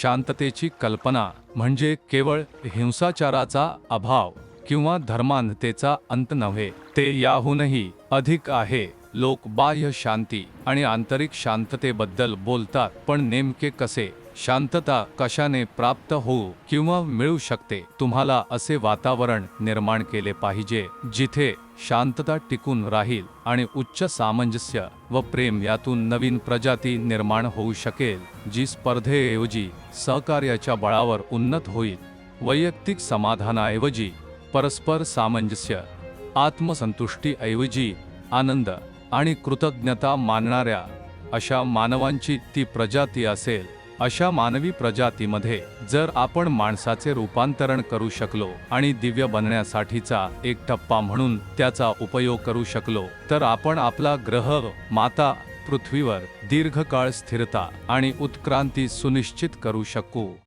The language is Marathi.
शांततेची कल्पना म्हणजे केवळ हिंसाचाराचा अभाव किंवा धर्मांधतेचा अंत नव्हे. ते याहूनही अधिक आहे. लोक बाह्य शांती आणि आंतरिक शांततेबद्दल बोलतात पण नेमके कसे? शांतता कशाने प्राप्त होऊ किंवा मिळू शकते तुम्हाला असे वातावरण निर्माण केले पाहिजे जिथे शांतता टिकून राहील आणि उच्च सामंजस्य व प्रेम यातून नवीन प्रजाती निर्माण होऊ शकेल जी स्पर्धेऐवजी सहकार्याच्या बळावर उन्नत होईल. वैयक्तिक समाधानाऐवजी परस्पर सामंजस्य आत्मसंतुष्टीऐवजी आनंद आणि कृतज्ञता मानणाऱ्या अशा मानवांची ती प्रजाती असेल. अशा मानवी प्रजातीमध्ये जर आपण माणसाचे रूपांतरण करू शकलो आणि दिव्य बनण्यासाठीचा एक टप्पा म्हणून त्याचा उपयोग करू शकलो तर आपण आपला ग्रह माता पृथ्वीवर दीर्घकाळ स्थिरता आणि उत्क्रांती सुनिश्चित करू शकू.